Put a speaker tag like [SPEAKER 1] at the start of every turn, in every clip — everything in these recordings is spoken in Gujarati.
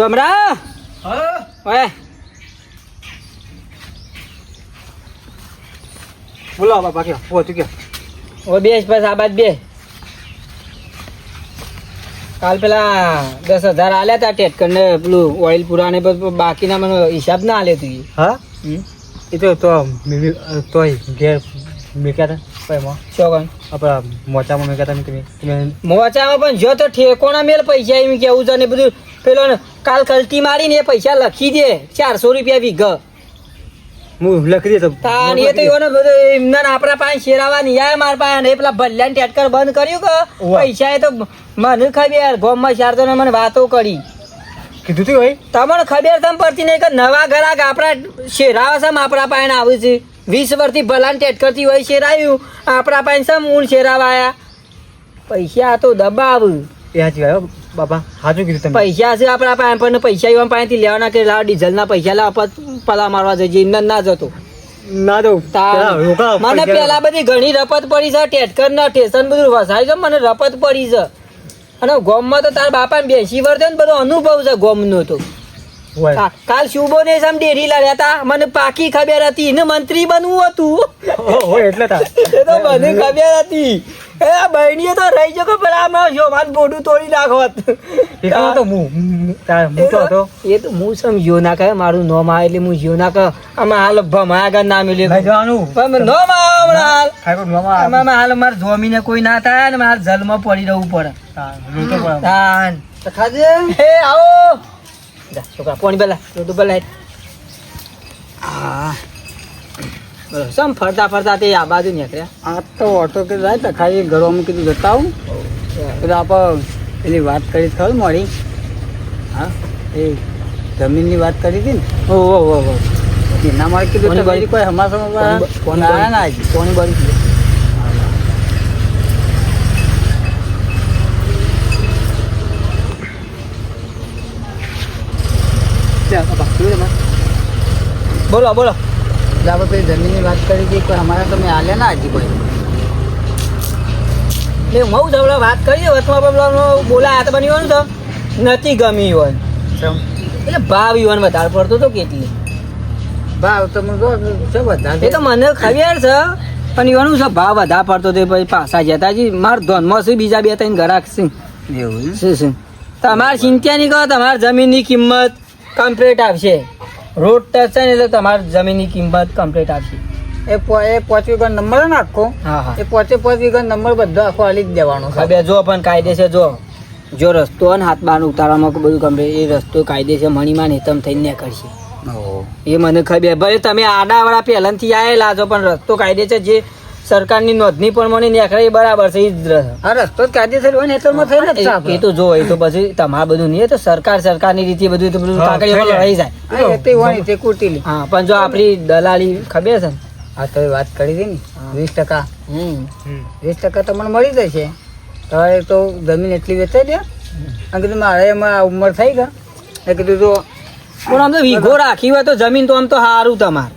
[SPEAKER 1] ડોમરા?
[SPEAKER 2] હા?
[SPEAKER 1] ઓય.
[SPEAKER 2] બોલો બાપા કયો તું કે
[SPEAKER 1] ઓ બેસ બસ આ બાદ બે કાલ પેલા દસ હજાર આલ્યા તા ટેટકર ને પેલું ઓઇલ પૂરા ને બાકીના મને હિસાબ ના આલે તું
[SPEAKER 2] હા? એ તો તો તો તોય ઘેર મૂક્યા હતા પૈમાં
[SPEAKER 1] ચોગન
[SPEAKER 2] આપણા મોચામાં મૂક્યા હતા
[SPEAKER 1] મોચામાં પણ જો તો ઠેકોના મેલ પૈસા એમ કેવું છે ને બધું પેલો કાલ કલટી મારીને એ પૈસા લખી દે ચારસો રૂપિયા વીઘ.
[SPEAKER 2] હું લખી દેતો
[SPEAKER 1] તાન એ તો એનો બધો એમના આપણા પાસે શેરાવા નહીં આયા મારા પાસે ને એ પેલા ભલ્યાને ટેટકર બંધ કર્યું કે? પૈસા એ તો મને ખબર ગોમમાં ચાર તો મને વાતો કરી.
[SPEAKER 2] કીધું તું ભાઈ?
[SPEAKER 1] તમને ખબર તમ પડતી નહીં કે નવા ગ્રાહક આપણા શેરાવા સમ આપણા પાસે આવ્યું છે? વીસ વર્ષથી ભલાન ટેટકરથી હોય શેરાયું આપણા પાસે સમ ઊંડ શેરાવા આયા. પૈસા તો દબાવ.
[SPEAKER 2] એ હાજી હો, બાપા હાજુ કીધું તમે.
[SPEAKER 1] પૈસા છે આપણા પાસે પણ પૈસા એવા પાસેથી લેવાના કે લાવ ડીઝલના પૈસા લાવ પલા મારવા જઈએ ઇન્ધન ના જતો.
[SPEAKER 2] ના રોકા
[SPEAKER 1] મને પેલા બધી ઘણી રપત પડી છે ટેટકર ના ટેશન બધું વસાય છે મને રપત પડી છે. અને ગોમમાં તો તારા બાપા બેસી વર્તે ને બધો અનુભવ છે ગોમનો તો. કાલ શુભો ને સમ ડેરી લાવ્યા હતા મને પાકી ખબર હતી ને મંત્રી બનવું હતું.
[SPEAKER 2] એટલે
[SPEAKER 1] એ તો મને ખબર હતી. એ બહેનીએ તો રહી જકો પણ આમાં જો મારું બોડું તોડી નાખોત.
[SPEAKER 2] એકલો તો હું હું-
[SPEAKER 1] એ
[SPEAKER 2] હતો
[SPEAKER 1] તો એ તો હું સમજ્યો ના કહે મારું નોમ આવે એટલે હું જીવ ના કહે આમાં હાલ ભમા આગળ ના મિલ્યું
[SPEAKER 2] જવાનું.
[SPEAKER 1] પણ નોમ આવે હમણાં હાલ.
[SPEAKER 2] ખાઈ પણ મામા
[SPEAKER 1] આમાં હાલ મારે જોમીને કોઈ ના થાય ને મારે જલમાં પડી રહેવું પડે. તાન ખાજે. હે આવો. જા, છોકરા પાણી પેલા તો પેલા હા. સમ ફરતા ફરતા તે આ બાજુ નીકળ્યા.
[SPEAKER 3] આ તો ઓટો કે જાય તો ખાલી ઘરમાં કીધું જતા આવું એટલે આપણે પેલી વાત કરી ખબર મળી. હા એ જમીનની વાત કરી હતી ને?
[SPEAKER 1] ઓ ઓ ઓ
[SPEAKER 3] એના માટે કીધું
[SPEAKER 1] કોની
[SPEAKER 3] કોઈ હમાસમાં
[SPEAKER 1] કોણ
[SPEAKER 3] આવ્યા ના હજી
[SPEAKER 1] પાણી બાજુ? બોલો બોલો.
[SPEAKER 3] આપણે પેલી જમીનની વાત કરી હતી કોઈ અમારા તમે હાલ્યા ના હજી કોઈ.
[SPEAKER 1] એટલે હું જવડે વાત કરી વચમાં પેલો બોલા હાથ બની હોય ને તો નથી ગમી હોય. એટલે ભાવ યુવાન વધારે પડતો તો કેટલી?
[SPEAKER 3] ભાવ તમે છે બધા
[SPEAKER 1] એ તો મને ખબર છે પણ યુવાનું છે ભાવ વધારે પડતો તો પછી પાછા જતા જી. મારા ધોનમાં છે બીજા બે ત્રણ ઘરાક છે
[SPEAKER 3] એવું?
[SPEAKER 1] શું શું? તમારે ચિંતા નહીં કરો તમારી જમીનની કિંમત કમ્પ્લીટ આવશે. રોડ ટચ છે ને એટલે તમારી જમીનની કિંમત કમ્પ્લીટ આવશે
[SPEAKER 3] એ એ પાંચ વીઘા નંબર ને આખો
[SPEAKER 1] હા.
[SPEAKER 3] એ પાંચે પાંચ વીઘા નંબર બધો આખો હાલી જ દેવાનો છે.
[SPEAKER 1] હવે જો પણ કાયદેસર જો. જો રસ્તો અને હાથ બહાર ઉતારવામાં બધું કમ્પ્લીટ એ રસ્તો કાયદેસર મણીમાં નેતમ થઈને કરશે એ મને ખબર ભલે તમે આડાવાળા પહેલાંથી આવેલા છો પણ રસ્તો કાયદેસર જે સરકારની નોંધણી પણ મને નેખરે એ બરાબર છે એ જ રહે.
[SPEAKER 3] આ રસ્તો જ કાયદેસર હોય ને એટલે માં થઈ નથી
[SPEAKER 1] એ- એ તો જો એ તો પછી તમારે બધું નહીં તો સરકાર સરકારની રીતે બધું તો બધું
[SPEAKER 2] જાય.
[SPEAKER 1] લડાઈ જાય.
[SPEAKER 3] એ તો હોય તે કુટીલી.
[SPEAKER 1] હા પણ જો આપણી દલાલી ખબર છે ને?
[SPEAKER 3] આ તો વાત કરી હતી ને. વીસ ટકા.
[SPEAKER 1] હમ.
[SPEAKER 2] હમ.
[SPEAKER 3] વીસ ટકા તમને મળી જશે. તમારે તો જમીન એટલી વેચાઈ દે. અને કીધું મારે એમાં આ ઉંમર થઈ ગયા એ કીધું તો
[SPEAKER 1] પણ આમ તો વીઘો રાખી હોય તો જમીન તો આમ તો સારું તમારે.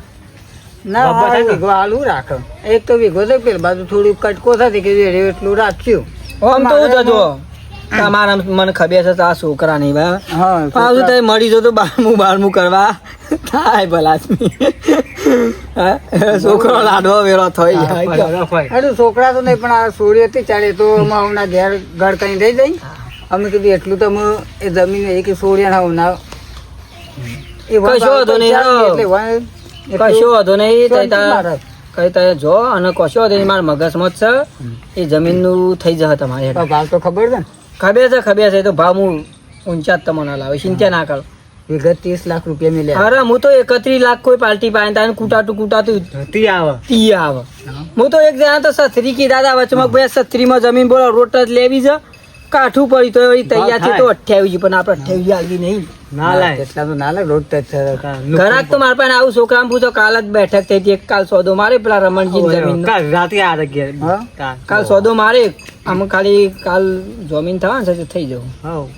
[SPEAKER 3] ના
[SPEAKER 2] ને?
[SPEAKER 3] વીઘો આલુ રાખો. એક તો વીઘો છે પેલી બાજુ થોડું કટકો થતી કે એટલું રાખ્યું.
[SPEAKER 1] આમ તો હું
[SPEAKER 3] મારે
[SPEAKER 1] તમારા મને ખબર છે આ છોકરા નહીં
[SPEAKER 3] હા
[SPEAKER 1] પાછું તમે મળી જો તો બારમું બારમું કરવા. થાય ભલા છોકરો લાડવો વેરો થઈ જાય.
[SPEAKER 3] અરે છોકરા તો નહીં પણ આ સોરી હતી ચાલે તો હમણાં ઘેર ઘર કઈ થઈ જાય. અમે કીધું એટલું તો એ જમીન એ કે સોળિયા ના એ
[SPEAKER 1] કશો વાંધો નહીં,
[SPEAKER 3] એટલું
[SPEAKER 1] કશો વાંધો નહીં. કઈ તમે જો અને કશો વાંધો નહીં મારા મગજમાં જ છે. એ જમીનનું થઈ જશે તમારે
[SPEAKER 3] ભાવ તો ખબર છે
[SPEAKER 1] ખબર છે ખબર છે તો ભાવ હું ઊંચા જ તમને લાવે ચિંતા ના કરો.
[SPEAKER 3] વિગત ત્રીસ લાખ રૂપિયા મિલે
[SPEAKER 1] અરે હું તો એકત્રીસ લાખ કોઈ પાર્ટી પાસે તાને કૂટાતું કુટાતું
[SPEAKER 2] તી આવે.
[SPEAKER 1] તી આવે. હું. તો એક જણા તો સત્રી કી દાદા વચમાં ભાઈ સત્રીમાં જમીન બોલો રોટ જ લેવી છે. કાઠું પડી તો એ તૈયાર છે તો અઠ્યાવીસ પણ આપણે અઠ્યાવીસ આવી નહીં.
[SPEAKER 2] ના લાય.
[SPEAKER 3] એટલા તો ના લાગે રોડ ટચ
[SPEAKER 1] ઘરાક તો મારા પાસે આવું છોકરા પૂછો કાલ જ બેઠક થઈ હતી એક કાલ સોદો મારે પેલા રમણજી જમીન
[SPEAKER 2] કાલ રાતે આ ઘેર કાલ.
[SPEAKER 1] કાલ સોદો મારે આમ ખાલી કાલ જમીન થવા ને થઈ જવું.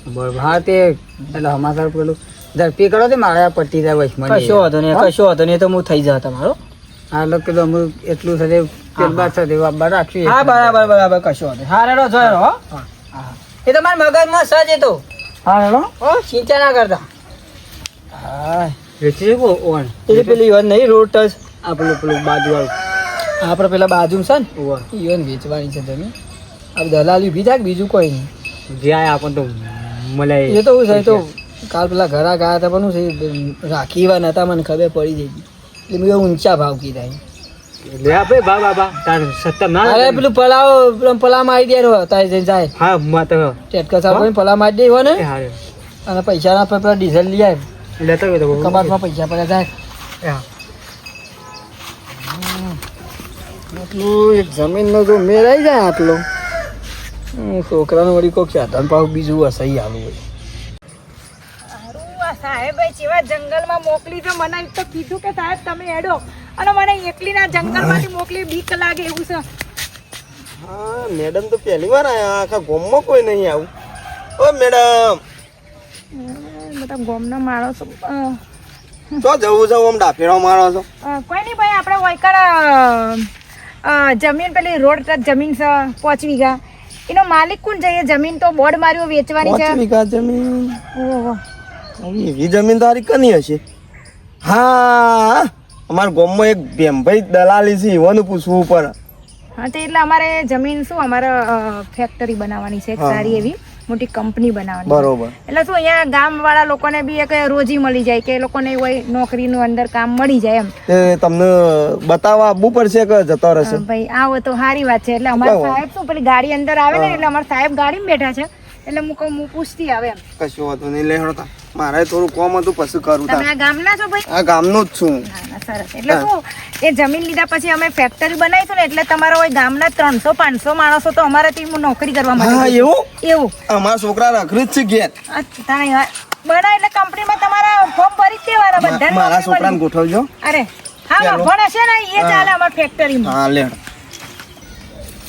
[SPEAKER 3] બરોબર. હા તે એટલે હમાસર પેલું ઝડપી કરો તે મારે આ પટ્ટી જાય વચમાં
[SPEAKER 1] કશો વાંધો નહીં કશો હતો નહીં તો હું થઈ જા તમારો.
[SPEAKER 3] હા લોકો કીધું અમે એટલું સાથે તેલ બાદ સાથે વાપા રાખીએ
[SPEAKER 1] હા બરાબર બરાબર કશો હતો હા રેડો જોયો હો હા. એ તો મારા મગજમાં સજ એ તો.
[SPEAKER 3] હા હેલો?
[SPEAKER 1] ઓ સિંચા ના કરતા. હા
[SPEAKER 2] વેચી શકો ઓન
[SPEAKER 1] એ પેલી ઓન નહીં રોડ જ
[SPEAKER 2] આપણે પેલું બાજુવાળું
[SPEAKER 1] આપણે પેલા બાજુ છે ને
[SPEAKER 2] ઓવા
[SPEAKER 1] ઈવન વેચવાની છે તમે આ દલાલી ઊભી થાય બીજું કોઈ નહીં.
[SPEAKER 2] જ્યાં આપણને તો મળે
[SPEAKER 1] એ તો હું તો કાલ પેલા ઘરા ગયા હતા પણ હું રાખી એવા નતા મને ખબર પડી જઈ એટલે મેં ઊંચા ભાવ કીધા.
[SPEAKER 2] લે આપે બા બાબા તાર સત્તર ના
[SPEAKER 1] અરે પેલું પલાવ પેલું પલા મારી દે તારે જઈને જાય.
[SPEAKER 2] હા મત
[SPEAKER 1] ટેટકા સાફ પલા મારી દે ને? અને પૈસા ના પેલા ડીઝલ લઈ આવે
[SPEAKER 2] લેતો ગયો તો
[SPEAKER 1] કબાટમાં પૈસા પડ્યા જાય આટલું એક જો જાય આટલો. છોકરાનું વળી કોક સાધન પાછું બીજું હસાઈ આવું હોય.
[SPEAKER 4] સાહેબે જેવા જંગલમાં મોકલી તો મને તો કીધું કે સાહેબ તમે હેડો. અને મને એકલીના જંગલમાંથી મોકલી બીક લાગે એવું છે.
[SPEAKER 5] હા મેડમ તો પહેલી વાર આયા આખા ગોમમાં કોઈ નહીં આવું. ઓ મેડમ.
[SPEAKER 4] બધા ગોમનો માણસો છો.
[SPEAKER 5] તો જવું છે આમ ડાફેરો મારો છો.
[SPEAKER 4] કોઈ નહીં ભાઈ આપણે વૈકર જમીન પેલી રોડ ટચ જમીન છે પાંચ વીઘા. એનો માલિક કોણ છે? એ જમીન તો બોર્ડ માર્યો વેચવાની છે.
[SPEAKER 5] વીઘા જમીન?
[SPEAKER 4] ઓહો.
[SPEAKER 5] એવી જમીન તારી કની હશે? હા. અમારા ગામમાં એક ભેમભાઈ દલાલી છે એવાનું પૂછવું પડે
[SPEAKER 4] હા તો એટલે અમારે જમીન શું અમારે ફેક્ટરી બનાવવાની છે સારી એવી મોટી કંપની બનાવવાની.
[SPEAKER 5] બરોબર.
[SPEAKER 4] એટલે શું અહીંયા ગામ વાળા લોકોને બી એક રોજી મળી જાય કે એ લોકોને હોય નોકરીનું અંદર કામ મળી જાય એમ.
[SPEAKER 5] તમને બતાવવા આવવું પડશે કે જતો રહેશે?
[SPEAKER 4] ભાઈ આવો તો સારી વાત છે. એટલે અમારા સાહેબ શું પેલી ગાડી અંદર આવે ને એટલે અમારા સાહેબ ગાડીમાં બેઠા છે. એટલે હું કહું હું પૂછતી આવે એમ.
[SPEAKER 5] કશું વાંધો નહીં લે હળતા. મારે થોડું કોમ હતું પછી કરું
[SPEAKER 4] તમે આ ગામના છો ભાઈ?
[SPEAKER 5] આ ગામનું જ છું.
[SPEAKER 4] સરસ. એટલે શું એ જમીન લીધા પછી અમે ફેક્ટરી બનાવીશું ને એટલે તમારા હોય ગામના ત્રણસો પાંચસો માણસો તો અમારાથી હું નોકરી કરવા
[SPEAKER 5] હા એવું?
[SPEAKER 4] એવું.
[SPEAKER 5] અમારા છોકરા રખડી જ છે ઘેર.
[SPEAKER 4] અચ્છા, એટલે કંપનીમાં તમારા ફોર્મ ભરી જ દેવાના બધા
[SPEAKER 5] મારા છોકરાને ગોઠવજો.
[SPEAKER 4] અરે હા
[SPEAKER 5] હા
[SPEAKER 4] ભણ હશે ને એ ચાલે અમારા ફેક્ટરીમાં
[SPEAKER 5] હા લે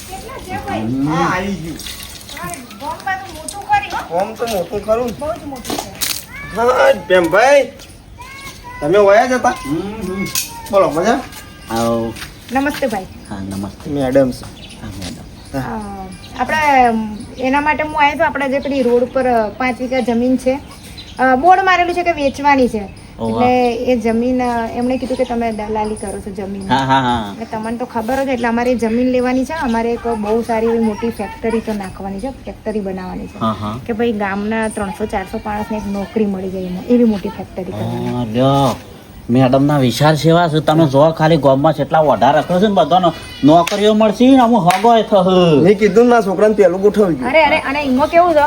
[SPEAKER 4] કેટલા છે ભાઈ?
[SPEAKER 5] હા આવી ગયું કોમ તો મોટું ખરું.
[SPEAKER 4] બહુ જ મોટું છે.
[SPEAKER 5] હા ભેમભાઈ તમે વયા જતા? બોલો મજા?
[SPEAKER 6] આવો.
[SPEAKER 4] નમસ્તે ભાઈ.
[SPEAKER 6] હા નમસ્તે.
[SPEAKER 5] મેડમ
[SPEAKER 6] હા મેડમ.
[SPEAKER 4] આપણે એના માટે હું આવી તો આપણે જે પેલી રોડ ઉપર પાંચ વીઘા જમીન છે. બોર્ડ મારેલું છે કે વેચવાની છે. એટલે એ જમીન એમણે કીધું કે તમે દલાલી કરો છો જમીન. એટલે તમને તો ખબર જ એટલે અમારે જમીન લેવાની છે અમારે એક બહુ સારી એવી મોટી ફેક્ટરી તો નાખવાની છે ફેક્ટરી બનાવવાની છે. કે ભાઈ ગામના ત્રણસો ચારસો માણસને એક નોકરી મળી જાય એવી મોટી ફેક્ટરી કરવાની.
[SPEAKER 6] મેડમના વિચાર સેવા છે તમે જો ખાલી ગામમાં કેટલા ઓઢા રાખો છો ને બધાનો નોકરીઓ મળશે ને અમુક હગો થહ
[SPEAKER 5] મેં કીધું ના છોકરાને પેલું ગોઠવી
[SPEAKER 4] અરે અરે અને એમાં કેવું છે?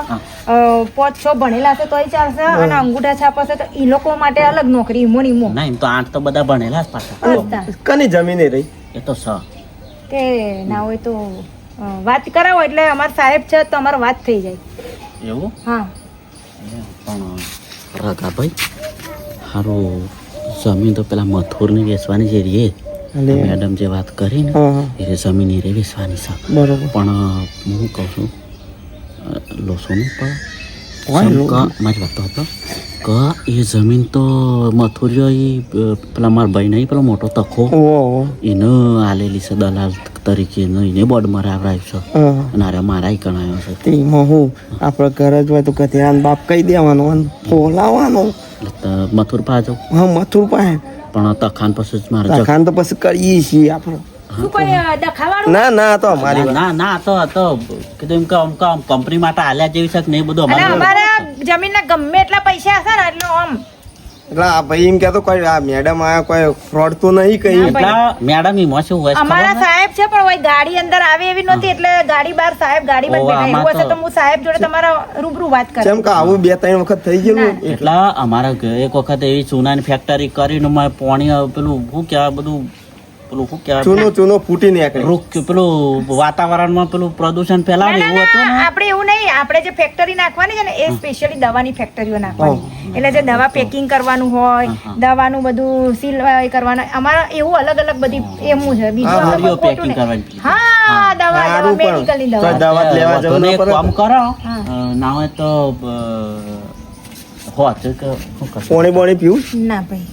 [SPEAKER 4] પાંચ છ ભણેલા છે તોય ચાલશે અને અંગૂઠા છાપા છે તો એ લોકો માટે અલગ નોકરી ઈમો ને ઈમો.
[SPEAKER 6] ના એમ તો આઠ તો બધા ભણેલા જ પાછા.
[SPEAKER 5] કની જમીન રહી?
[SPEAKER 6] એ તો સ.
[SPEAKER 4] કે ના હોય તો વાત કરાવો એટલે અમાર સાહેબ છે તો અમાર વાત થઈ જાય.
[SPEAKER 6] એવું?
[SPEAKER 4] હા.
[SPEAKER 6] પણ રગાભાઈ સારું જમીન તો પેલા મથુરની વેચવાની છે રે. મેડમ જે વાત કરી ને એ જમીન એ રે વેચવાની છે.
[SPEAKER 5] બરોબર.
[SPEAKER 6] પણ હું કહું છું લોસો નહીં પણ મારી વાત તો હતો. કે એ જમીન તો મથુરીઓ એ પેલા મારા ભાઈ નહીં પેલો મોટો તખો. એને આલેલી છે દલાલ તરીકે એને એને બોર્ડ મરાવરાયું છે અને અરે મારાય કણાયો છે
[SPEAKER 5] તેમાં હું આપણે ઘર જ હોય તો કે ધ્યાન બાપ કહી દેવાનો અને બોલાવાનો
[SPEAKER 6] મથુર પા પાછો
[SPEAKER 5] હા મથુર પાસે
[SPEAKER 6] પણ તખાન પછી જ મારે
[SPEAKER 5] તખાન તો પછી કરીએ છીએ આપણે ના ના તો અમારી
[SPEAKER 6] ના ના તો તો કીધું એમ કે કંપની માટે આલ્યા જેવી છે કે નહીં બધું અમારા
[SPEAKER 4] જમીનના ગમે એટલા પૈસા હશે ને એટલે આમ.
[SPEAKER 5] એટલે આ ભાઈ એમ કહેતો કોઈ આ મેડમ આ કોઈ ફ્રોડ તો નહીં કઈ
[SPEAKER 6] એટલે મેડમ એમાં શું હોય
[SPEAKER 4] અમારા સાહેબ છે પણ ભાઈ ગાડી અંદર આવે એવી નહોતી એટલે ગાડી બહાર સાહેબ ગાડી બંધ
[SPEAKER 6] ઓવા,
[SPEAKER 4] બેઠા એવું હશે
[SPEAKER 6] તો-
[SPEAKER 4] હું સાહેબ જોડે તમારા રૂબરૂ વાત કરું.
[SPEAKER 5] કેમ કે આવું બે ત્રણ વખત થઈ ગયું
[SPEAKER 6] એટલે. અમારા એક વખત એવી ચૂનાની ફેક્ટરી કરીને મારે પાણી પેલું શું કહેવાય બધું પેલું શું કહેવાય?
[SPEAKER 5] ચૂનો ચૂનો ફૂટી નીકળે.
[SPEAKER 6] પેલું વાતાવરણમાં પેલું પ્રદૂષણ ફેલાવે એવું હતું
[SPEAKER 4] ના,
[SPEAKER 6] ને?
[SPEAKER 4] આપણે એવું નહીં આપણે જે ફેક્ટરી નાખવાની છે ને એ સ્પેશિયલી દવાની ફેક્ટરીઓ નાખવાની. એટલે જે દવા પેકિંગ કરવાનું હોય દવાનું બધું સીલ કરવાનું અમારા એવું અલગ અલગ બધી એમું છે. બીજું
[SPEAKER 5] હા,
[SPEAKER 4] દવા. મેડિકલની દવા.
[SPEAKER 5] દવા લેવા જવું
[SPEAKER 6] કામ કરો. ના હોય તો હોત કે
[SPEAKER 5] પોણી બોણી પીવું?
[SPEAKER 4] ના ભાઈ.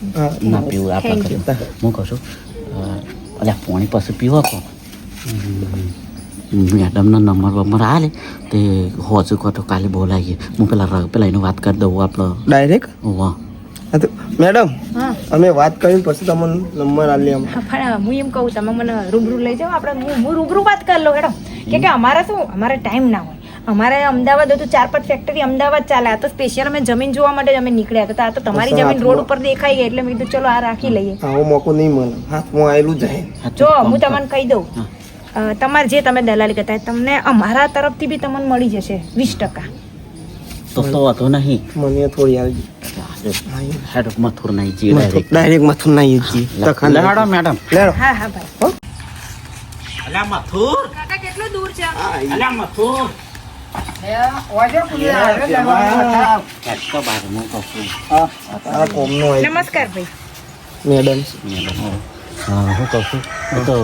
[SPEAKER 6] ના પીવું આપણે
[SPEAKER 4] Thank you.
[SPEAKER 6] કરીએ. હું કહું છું અલ્યા પાણી પછી પીવો તો મેડમનો નંબર વંબર આલે તે હોજુ કહો તો કાલે બોલાવીએ હું પેલા રગ પેલા એની વાત કરી દઉં આપણે
[SPEAKER 5] ડાયરેક્ટ
[SPEAKER 6] વાહ.
[SPEAKER 5] હા તો મેડમ અમે વાત કરીને પછી તમને નંબર આલી આમ
[SPEAKER 4] હું એમ કહું તમે મને રૂબરૂ લઈ જાઓ આપણે હું હું રૂબરૂ વાત કરી લઉં મેડમ કે કે અમારે શું અમારે ટાઈમ ના હોય. અમારે અમદાવાદ હતું ચાર પાંચ ફેક્ટરી અમદાવાદ ચાલે. આ તો સ્પેશિયલ અમે જમીન જોવા માટે અમે નીકળ્યા હતા. આ તો તમારી જમીન રોડ ઉપર દેખાઈ ગઈ એટલે મેં કીધું ચલો આ રાખી લઈએ.
[SPEAKER 5] આવો મોકો નહીં મળે. હાથમાં આવેલું જાય
[SPEAKER 4] જો હું તમને કહી દઉં. તમારે જે તમે દલાલી કરતા તમને અમારા તરફથી બી તમને મળી જશે વીસ ટકા.
[SPEAKER 6] તો તો વાંધો નહીં.
[SPEAKER 5] મને થોડી આવી
[SPEAKER 6] હેડ મથુર નહીં જી ડાયરેક્ટ
[SPEAKER 5] ડાયરેક્ટ માથું નાઈ
[SPEAKER 6] લેડો મેડમ.
[SPEAKER 5] લેડો
[SPEAKER 4] હા હા ભાઈ.
[SPEAKER 6] અલ્યા મથુર.
[SPEAKER 4] કાકા કેટલું દૂર છે?
[SPEAKER 6] અલ્યા મથુર. હેડ તો બહાર હું. કહું છું
[SPEAKER 5] આ કોમનો આવી
[SPEAKER 4] નમસ્કાર ભાઈ.
[SPEAKER 5] મેડમ.
[SPEAKER 6] મેડમ હા હું કહું છું. તો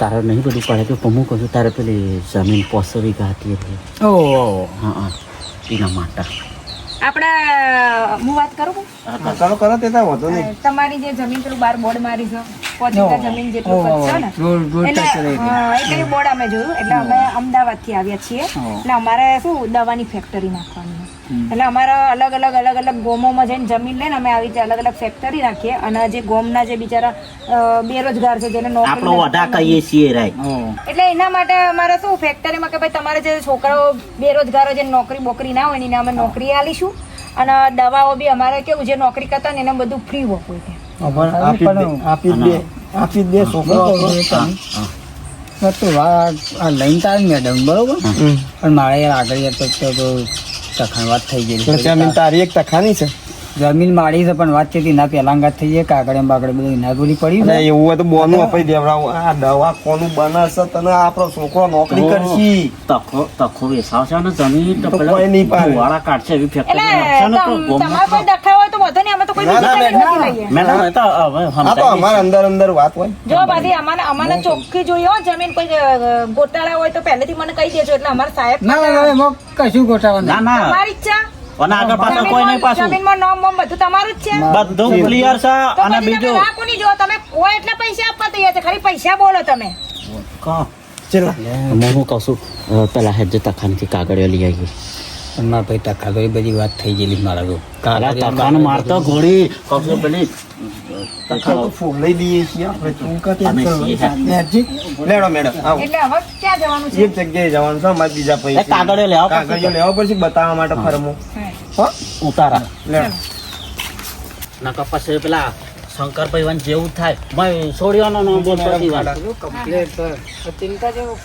[SPEAKER 6] તારે નહીં બધું પડે તો હું કહું છું તારે પેલી જમીન પોસવી ગાતી હતી.
[SPEAKER 3] ઓ
[SPEAKER 6] હા હા. એના માટે.
[SPEAKER 4] આપણે હું વાત કરું?
[SPEAKER 5] કરો કરો તે વાંધો નહીં.
[SPEAKER 4] તમારી જે જમીન પેલું બાર બોર્ડ મારી છે. પોચીકા જમીન જેટલું છે ને. એટલે હા, એ બોર્ડ અમે જોયું. એટલે અમે અમદાવાદથી આવ્યા છીએ. એટલે અમારે શું દવાની ફેક્ટરી નાખવાની. એટલે અમારા અલગ અલગ અલગ અલગ ગોમોમાં જઈને જમીન લઈને અમે આવી રીતે અલગ અલગ ફેક્ટરી નાખીએ. અને જે ગોમના જે બિચારા બેરોજગાર છે જેને નોકરી
[SPEAKER 6] આપણો કહીએ છીએ રાય
[SPEAKER 4] એટલે એના માટે અમારે શું ફેક્ટરીમાં કે ભાઈ તમારે જે છોકરાઓ બેરોજગારો જે નોકરી બોકરી ના હોય એને અમે નોકરી આલીશું. અને દવાઓ બી અમારે કેવું જે નોકરી કરતા ને એને બધું ફ્રી હોય ત્યાં
[SPEAKER 5] આપી દે આપી દે છોકરો આપણો.
[SPEAKER 3] તો આ લઈને તાર મેડમ બરોબર. પણ મારે યાર આગળ તો તો તો વાત થઈ ગઈ
[SPEAKER 5] તારી એક તખાની છે?
[SPEAKER 3] જમીન માળી છે પણ વાત છે ના પેલા અંગાત થઈ જાય કાગળ એમ બાગળ બધું ના પડી
[SPEAKER 5] અને એવું હોય તો બોનું અપાઈ દેવડાવું આ દવા કોનું બનાવશે તને આપણો છોકરો નોકરી કરશી.
[SPEAKER 6] તખો તખો વેસાવશે ને જમીન તો
[SPEAKER 5] કોઈ નહીં પાડે.
[SPEAKER 6] વાળા કાઢશે એવી ફેક્ટરી ને
[SPEAKER 4] તમારે કોઈ દખા હોય તો વધુ નહીં અમે તો કોઈ
[SPEAKER 5] ના, ના, ના,
[SPEAKER 4] લઈએ
[SPEAKER 6] મેડમ તો હવે
[SPEAKER 5] આ તો અમાર અંદર અંદર વાત હોય.
[SPEAKER 4] જો બાધી અમારે અમારે ચોખ્ખી જોઈએ હો જમીન કોઈ ગોટાળા હોય તો પહેલેથી મને કહી દેજો એટલે અમાર સાહેબ
[SPEAKER 3] ના ના ના કશું ગોટાળા
[SPEAKER 6] ના ના
[SPEAKER 4] તમારી ઈચ્છા?
[SPEAKER 6] અને આગળ પાછળ કોઈ નહીં પાછું.
[SPEAKER 4] જમીનમાં નામ બામ બધું તમારું જ છે.
[SPEAKER 6] બધું ક્લિયર છે અને બીજું
[SPEAKER 4] ના કોની જો તમે કોઈ એટલા પૈસા આપવા તૈયાર છે ખાલી પૈસા બોલો તમે.
[SPEAKER 6] કહો.
[SPEAKER 5] ચલા.
[SPEAKER 6] હું કહું છું પેલા હેડ તખાનથી કાગળિયો લઈ આવીએ.
[SPEAKER 3] પણ મારા ભાઈ ટકા તો એ બધી વાત થઈ ગયેલી મારા તો.
[SPEAKER 6] કાલા તખાન મારતો ઘોડી. કહું પેલી
[SPEAKER 5] દઈએ છીએ આપણે ચૂંકા. લેડો મેડમ આવો.
[SPEAKER 4] એટલે હવે ક્યાં જવાનું છે?
[SPEAKER 5] એક જગ્યાએ જવાનું છે અમારે બીજા પૈસા
[SPEAKER 6] કાગળિયો લેવા પડશે.
[SPEAKER 5] કાગળિયો લેવા પડશે બતાવવા માટે ફરમો. હો?
[SPEAKER 6] ઉતારા. નકર પછી પેલા શંકરભાઈ વાન જેવું થાય. મેં છોડ્યોનો નો બોલતો કમ્પ્લેટ વાત.
[SPEAKER 3] કમ્પ્લીટ ચિંતા જેવું.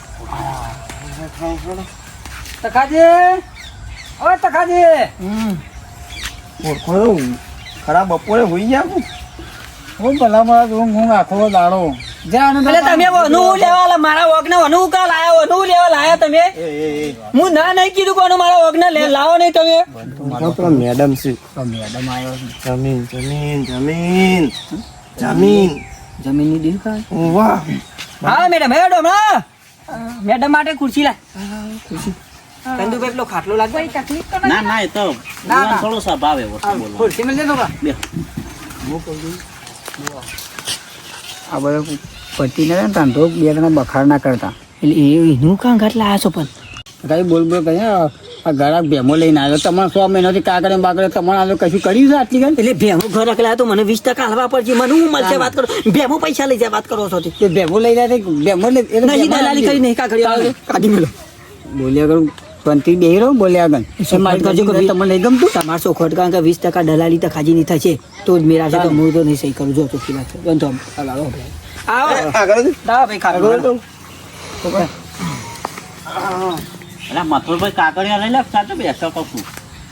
[SPEAKER 3] તખાજી! ઓ તખાજી!
[SPEAKER 5] ઓળખો તો ખરા બપોરે હોઈ ગયા હું.
[SPEAKER 3] હું ભલા ઊંઘ ઊંઘ આખો દાડો.
[SPEAKER 1] એટલે તમે લેવા મારા વગને વનું કા લાયા લેવા લાયા તમે?
[SPEAKER 5] એ એ એ.
[SPEAKER 1] હું ના નહીં કીધું કોનું મારા વગને લે લાવો નહીં તમે.
[SPEAKER 5] મેડમ છે.
[SPEAKER 3] મેડમ આવ્યો
[SPEAKER 5] જમીન જમીન જમીન. જમીન.
[SPEAKER 3] જમીન
[SPEAKER 5] વાહ.
[SPEAKER 1] હા મેડમ હેડો હમણાં મેડમ માટે ખુરશી લાય. કંદુભાઈ પેલો ખાટલો લાગો.
[SPEAKER 4] તકલીફ તો
[SPEAKER 6] ના ના એ તો થોડો સ્વભાવ એવો.
[SPEAKER 3] ખુરશી મળી બે. હું
[SPEAKER 6] બે.
[SPEAKER 3] આ બધો પતિ ને ધંધો બે જણા બખાડ ના કરતા.
[SPEAKER 1] એટલે એનું કાં ખાટલા આસો છો પણ.
[SPEAKER 3] કઈ બોલ બોલ કઈ આ ગરાક ભેમો લઈને આવ્યો. તમારે સો મહિનાથી કાગળ ને બાગળ તમારે આ કશું કર્યું છે આટલી ગઈ
[SPEAKER 1] એટલે ભેમો ઘર અકલા તો મને વીસ ટકા હલવા પડશે. મને હું મળશે વાત કરો? ભેમો પૈસા લઈ જાય વાત કરો છો તે.
[SPEAKER 3] ભેમો લઈ જાય ભેમો લઈ
[SPEAKER 1] નહીં દલાલી કરી નહીં આવે. કાઢી મેલો.
[SPEAKER 3] બોલ્યા કરું. શાંતિ બેહી રહો બોલ્યા આગળ. મારી
[SPEAKER 1] કરજો કે
[SPEAKER 3] તમને નહીં ગમતું?
[SPEAKER 1] તમારે ચોખવટ કારણ કે વીસ ટકા દલાલી તો ખાજી નહીં થશે. તો જ મેરા છે તો હું. તો નહીં સહી કરું. જો ચોખ્ખી વાત બંધો. આવો.
[SPEAKER 5] આગળ.
[SPEAKER 1] ભાઈ ખાટલો
[SPEAKER 5] આગળ
[SPEAKER 1] લાવો.
[SPEAKER 5] તો.
[SPEAKER 6] અલા મથુરભાઈ કાગળિયા લઈ લે ચાલતો બેસો કહું છું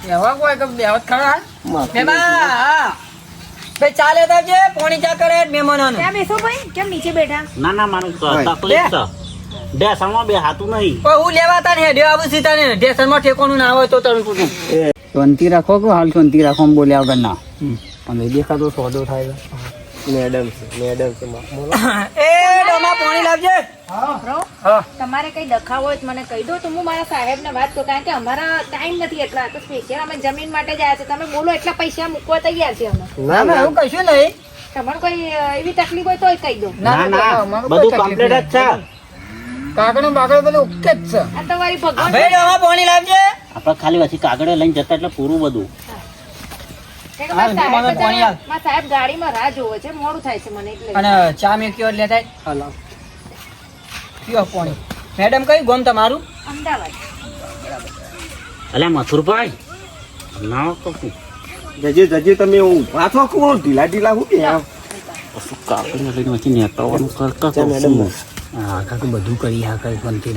[SPEAKER 3] એવા કોઈ કે બેવત ખરા.
[SPEAKER 1] હા. ભાઈ ચા લેતા પોણી ચા કરે
[SPEAKER 4] બેસો ભાઈ? કેમ નીચે બેઠા?
[SPEAKER 6] ના ના મારું ત- તકલીફ છે. ડેસણમાં બે હાથું નહીં.
[SPEAKER 1] હું લેવા તા હેડ્યો આવું સીધા ને. ઢેસરમાં ઠેકોનું ના હોય તો તને પૂછું.
[SPEAKER 3] શાંતિ રાખો કે હાલ શાંતિ રાખો આમ બોલ્યા વગર ના અને દેખાતો સોદો થાય.
[SPEAKER 5] મેડમ મેડમ
[SPEAKER 1] એ ડોમા પોણી લાવજે.
[SPEAKER 4] બ્રો, તમારે કઈ દખાવ હોય મને કહી દો તો હું મારા સાહેબને વાત કરું કારણ કે અમારા ટાઈમ નથી એટલા. તો સ્પેશિયલ અમે જમીન માટે જ આવ્યા છે. તમે બોલો એટલા પૈસા મૂકવા તૈયાર છે અમે.
[SPEAKER 5] ના ના.
[SPEAKER 1] એવું કશું નહીં.
[SPEAKER 4] તમારે કોઈ એવી તકલીફ હોય તો કહી દો.
[SPEAKER 6] ના ના. બધું કમ્પ્લીટ જ છે.
[SPEAKER 3] કાગળ બાગડો બધું ઓકે જ છે.
[SPEAKER 4] આ તમારી ભગવાન
[SPEAKER 1] ભાઈ ડોમા પાણી લાવજે.
[SPEAKER 6] આપણે ખાલી પછી કાગડો લઈને જતા એટલે પૂરું બધું.
[SPEAKER 4] કે
[SPEAKER 1] હા,
[SPEAKER 4] મારા
[SPEAKER 1] મને
[SPEAKER 4] સાહેબ
[SPEAKER 1] પાણી આલ.
[SPEAKER 4] બચારા- મારા સાહેબ ગાડીમાં રાહ જોવે છે મોડું થાય છે મને એટલે.
[SPEAKER 1] અને ચા મેં કયો એટલે
[SPEAKER 3] હલો.
[SPEAKER 1] કયો પાણી? મેડમ કયું ગોમ તમારું?
[SPEAKER 4] અમદાવાદ.
[SPEAKER 6] અલ્યા મથુરભાઈ ના તો
[SPEAKER 5] જજે જજે તમે ઊભા થો કોણ ઢીલા ઢીલા હું કે? આમ?
[SPEAKER 6] કશું લઈને વચ્ચે નેતાવાનું કરતા
[SPEAKER 5] મેડમ.
[SPEAKER 6] શું?
[SPEAKER 3] હા કાકા બધું કરી હા કઈ
[SPEAKER 4] થોડી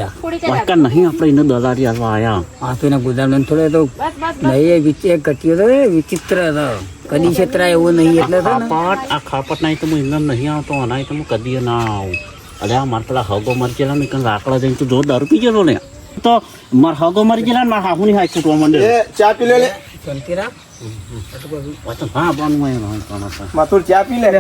[SPEAKER 4] ચાલ
[SPEAKER 6] નહીં આપણે એને દલારી હાલવા
[SPEAKER 3] ગુદામ થોડે તો
[SPEAKER 4] બસ
[SPEAKER 3] નહીં એ વિચિત્ર કચ્યો તો એ વિચિત્ર હતો. કદી ક્ષેત્રા એવું નહીં એટલે તો
[SPEAKER 6] ખાપટ આ ખાપટ નહીં તો હું એમને નહીં આવતો અનાય તો હું કદી ના આવું. અરે આ મારા પેલા હગો મરી ગયેલા ને લાકડા જઈને તું જો દારૂ પી ગયેલો ને. તો મારા હગો મરી ગયેલા ને મારા હાહુની હાથ છૂટવા માંડે.
[SPEAKER 5] ચા પી લે લે.
[SPEAKER 3] શાંતિ રાખ.
[SPEAKER 6] હા બનવું
[SPEAKER 5] ચા પી લે.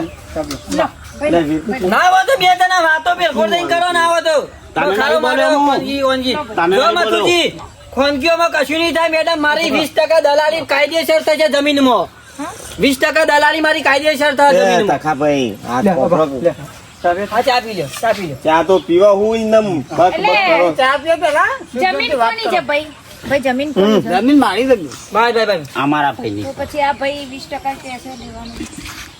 [SPEAKER 1] ના આવો તો બે જણા વાતો બિલકુલ નહીં કરો ના આવો તો.
[SPEAKER 6] તમે
[SPEAKER 1] ખારો માર્યો
[SPEAKER 6] બોલો.
[SPEAKER 1] ખોનગી, જો મથુજી ખોનગીઓમાં કશું નહીં થાય મેડમ મારી વીસ ટકા દલાલી કાયદેસર થશે જમીનમાં. વીસ ટકા દલાલી મારી કાયદેસર થશે જમીનમાં.
[SPEAKER 5] ભાઈ
[SPEAKER 1] હા ચા પી લો ચા પી લો
[SPEAKER 5] ચા તો પીવા હું ઇનમ બસ બસ કરો.
[SPEAKER 1] ચા પીઓ પેલા?
[SPEAKER 4] જમીન કોની છે ભાઈ? ભાઈ જમીન
[SPEAKER 3] જમીન મારી જ હતી.
[SPEAKER 1] Bye bye bye.
[SPEAKER 6] અમારા ભાઈ
[SPEAKER 4] તો પછી આ ભાઈ વીસ ટકા પૈસા દેવાનું?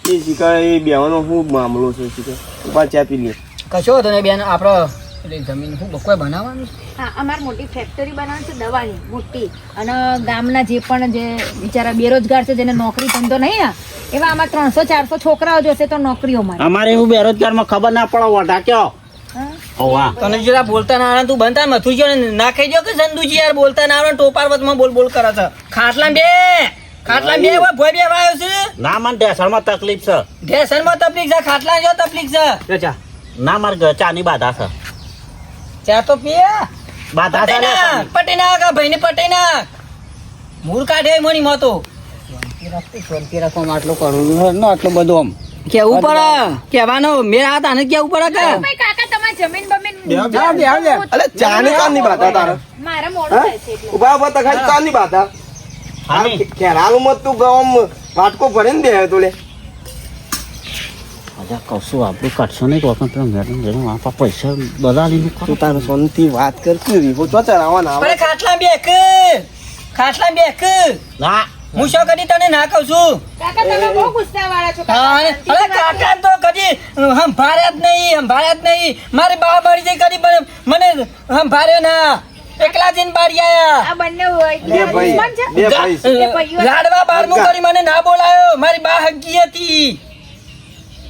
[SPEAKER 5] એ શિકાર એ બેવાનો શું મામલો છે શિકાર. ઊભા ચા પી લે
[SPEAKER 1] કશો હતો ને બેન આપણો એટલે જમીન શું બકોય બનાવવાનું?
[SPEAKER 4] હા અમારે મોટી ફેક્ટરી બનાવવાની છે દવાની મોટી. અને ગામના જે પણ જે બિચારા બેરોજગાર છે જેને નોકરી ધંધો નહીં ને એવા આમાં ત્રણસો ચારસો છોકરાઓ જોશે તો નોકરીઓ મળે
[SPEAKER 6] અમારે એવું બેરોજગારમાં ખબર ના પડો વઢા કયો?
[SPEAKER 1] તને જરા બોલતા ના આવે તું બનતા મથું જો ને નાખી દો કે સંદુજી યાર બોલતા ના આવે ટોપાર વચમાં બોલ બોલ કરે છે. ખાટલા બે! ખાટલા બે હોય ભોય બે વાયો છે.
[SPEAKER 6] ના મન ઢેસણમાં તકલીફ છે.
[SPEAKER 1] ઢેસનમાં તકલીફ છે ખાટલા જો તકલીફ છે. ચા
[SPEAKER 6] ના મારે ચા ની બાધા છે.
[SPEAKER 1] ચા તો પીએ.
[SPEAKER 6] બાધા છે
[SPEAKER 1] નાખ પટી નાખ આ ભાઈને પટી નાખ મૂળ કાઢે મણી મોતો
[SPEAKER 3] શાંતિ રાખો આટલો કરું ને આટલું આમ
[SPEAKER 1] કેવું પડે કેવાનો મેં આ તાને કેવું પડે કે?
[SPEAKER 4] કાકા તમારે જમીન બમીન.
[SPEAKER 5] ચા ની કામની બાધા તારે.
[SPEAKER 4] મારા મોડું થાય છે
[SPEAKER 5] ઊભા ઊભા તખાઈ ચા ની બાધા. ખેરાલું મત તું ગમ વાટકો ભરીને દે તો લે.
[SPEAKER 6] અલ્યા કશું આપણું કાઢશો નહીં કોઈ પેલા મેડમ જેને આપા પૈસા દલાલીનું કરો
[SPEAKER 5] તું તારે સોનથી વાત કરતી રીહો ચો ચરાવવાના આવે?
[SPEAKER 1] ખાટલા બે ખાટલા બે
[SPEAKER 6] ના.
[SPEAKER 1] હું શું કદી તને ના કહું છું?
[SPEAKER 4] કાકા તમે બહુ ગુસ્સા વાળા છો
[SPEAKER 1] હા, અરે કાકા તો કદી સંભાળ્યા જ નહીં ભાર્યા જ નહીં. મારી બા મરી જઈ કદી મને મને સંભાળ્યો ના. એકલા જઈને બારી આયા.
[SPEAKER 4] આ બંને હોય.
[SPEAKER 5] બે ભાઈ બે ભાઈ.
[SPEAKER 1] લાડવા બારમું કરી મને ના બોલાયો. મારી બા હગી હતી.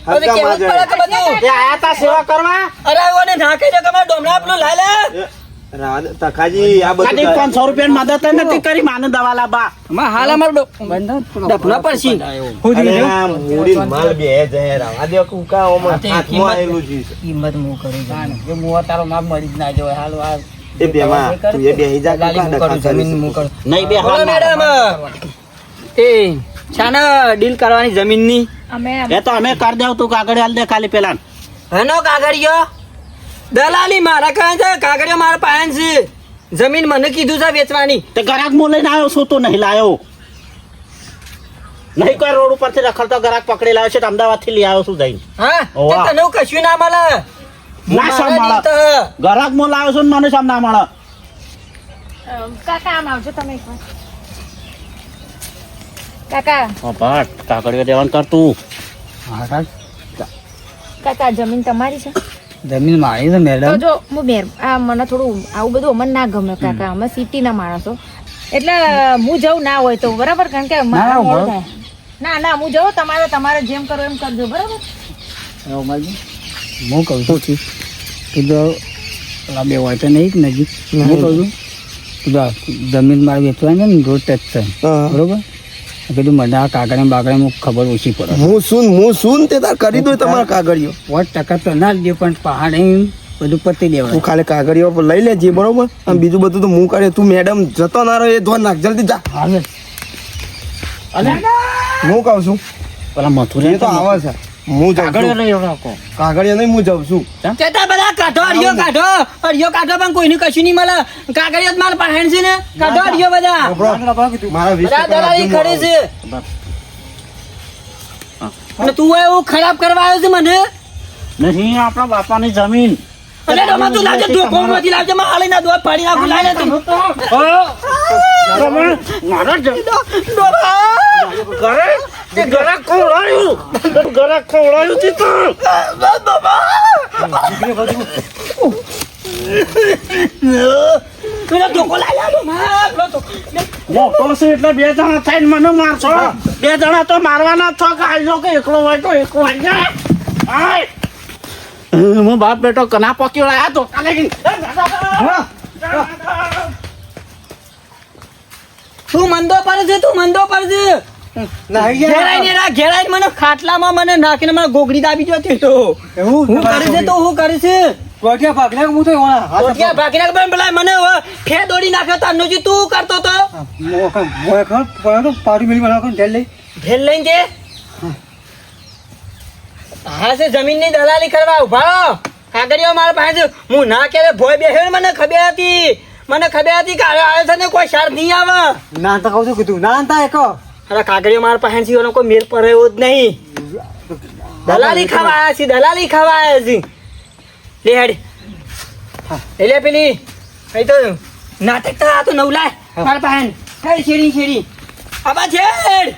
[SPEAKER 1] પછી
[SPEAKER 5] હરકા
[SPEAKER 1] કેવું જ પડે કે બધું?
[SPEAKER 6] એ આયા તા સેવા કરવા?
[SPEAKER 1] અરે ઓને નાખી દે કે મારા ડોમરા પેલું લાય લે.
[SPEAKER 5] રાવણ તખાજી આ બધું
[SPEAKER 6] પાંચસો રૂપિયા મદદ નથી કરી માને દવા લાબા
[SPEAKER 1] હાલ અમારો ડો- ડફના પડશી.
[SPEAKER 5] અરે આ મૂડી માલ બે જાય રાવા કુકા ઓમાં હાથમાં
[SPEAKER 1] કિંમત-
[SPEAKER 5] આવેલું છે.
[SPEAKER 1] કિંમત હું કરું
[SPEAKER 3] જો મુવા તારો માપ મરી જ ના જાય હાલ આ
[SPEAKER 5] એ બેમાં તું એ
[SPEAKER 1] બે
[SPEAKER 5] હિજા
[SPEAKER 1] જમીન હું
[SPEAKER 5] કરીશ.
[SPEAKER 6] નહીં બે હા
[SPEAKER 1] મેડમ એ છાના ડીલ કરવાની જમીનની?
[SPEAKER 4] અમે
[SPEAKER 6] એ તો અમે કર દેવ તું કાગળ હાલ દે ખાલી પેલા
[SPEAKER 1] હેનો કાગળિયો? દલાલી મારા કાં છે? કાગળિયો મારા પાયન છે. જમીન મને કીધું છે વેચવાની.
[SPEAKER 6] તે ગરાક મો લઈને આવ્યો શું તો નહીં લાયો. નહીં કોઈ રોડ ઉપરથી રખડતો ગરાક પકડી લાવ્યો છે અમદાવાદથી લઈ આવ્યો છું જઈને.
[SPEAKER 1] હા? તે તને કશું ના મળે.
[SPEAKER 6] ના
[SPEAKER 1] તો-
[SPEAKER 6] ગરાક મો લાવ્યો છું મને સામ ના મળે.
[SPEAKER 4] કાકા આમ આવજો તમે એકવાર કાકા.
[SPEAKER 6] ભટ કાગળિયો દેવાનું કર તું.
[SPEAKER 4] કાકા. જમીન તમારી છે?
[SPEAKER 3] જમીન મારી છે મેડમ.
[SPEAKER 4] જો હું મેર આ મને થોડું આવું બધું અમને ના ગમે કાકા. અમે સિટીના માણસો એટલે હું જવું ના હોય તો બરાબર? કારણ કે.
[SPEAKER 3] ના
[SPEAKER 4] ના હું જવું તમારે તમારે જેમ કરો એમ કરજો બરાબર?
[SPEAKER 3] હું કહું છું. કીધું પેલા બે હોય તો નહીં નજીક. હું કહું છું? કીધું જમીન મારે વેચવાની ને રોડ ટચ છે. બરોબર? કીધું મને આ કાગળ બાગળ ખબર ઓછી પડે.
[SPEAKER 5] હું શું હું શું તે તાર કરી દો તમારા કાગળિયો
[SPEAKER 3] વોટ ટકા તો ના દે પણ પહાડે બધું પતી
[SPEAKER 5] તું ખાલી કાગળિયો પર લઈ લેજે બરોબર? અને બીજું બધું તો હું કરે તું મેડમ જતો ના રહ્યો એ ધોન નાખ જલ્દી જા.
[SPEAKER 3] હાલે.
[SPEAKER 5] હું કહું છું.
[SPEAKER 6] પેલા મથુરા
[SPEAKER 5] તો આવે છે. હું જાઉં
[SPEAKER 6] કાગળિયો
[SPEAKER 5] છું. કાગળિયો નહીં હું જાઉં છું.
[SPEAKER 1] તે બધા કાઢો અડિયો કાઢો. અડિયો કાઢો પણ કોઈને કશું નહીં મળે. કાગળિયો માલ મારા પાહેણ છે ને. કાઢો અડિયો બધા.
[SPEAKER 5] મારા
[SPEAKER 1] બધા દલાલી ખરી છે. અને તું એવું ખરાબ કરવા આવ્યો છે મને?
[SPEAKER 6] નહીં આપણા બાપાની જમીન.
[SPEAKER 1] અરે ડોમા તું લાવજે ધોકોમાંથી લાવજે માં હાલીના દોત પાડી નાખું લાઈને તું.
[SPEAKER 6] મારા જ-
[SPEAKER 1] ડોમા
[SPEAKER 6] ઘરે? તે ગળા ખવડાયું. ગળા ખવડાયું તી. તો. મોટો છે એટલે બે જણા થઈને મને મારશો. બે જણા તો મારવાના છો કે આજો કે એકલો હોય તો એકલો આય. હું બાપ બેટો કના પક્યો લાયા તો કાલે
[SPEAKER 1] તું મંદો પર છે તું મંદો પર છે. ઘેરાઈ ને મને ખાટલામાં મને નાખીને મને ગોગડી દાબી જોતી તો હું કરે છે તો હું કરે છે
[SPEAKER 3] ટોટિયા ભાગને હું તો
[SPEAKER 1] ટોટિયા ભાગીને પણ પેલા મને ફે દોડી નાખ્યો તારનો જે તું કરતો તો
[SPEAKER 3] મોય મોય ખર પણ પાડી મિલી બનાવ કર જેલ લઈ
[SPEAKER 1] ભેલ લઈને જે હા છે જમીનની દલાલી કરવા ઊભા કાગળિયો મારા પાસે. હું ના ક્યારે ભોય બેસે મને ખબર હતી મને ખબર હતી કે છે ને કોઈ શાર નહીં આવે
[SPEAKER 3] ના તો કહું છું કીધું ના તા એક
[SPEAKER 1] અરે કાગડીઓ માર પાસે એનો કોઈ મેર એવો જ નહીં. દલાલી ખાવા આવ્યા છે દલાલી ખાવા આવ્યા છે. લે હેડ. લે લે પેલી. કઈ તો નાટક તો આ તો નવલાય. મારા પાસે કઈ શેરી શેરી? આબા છેડ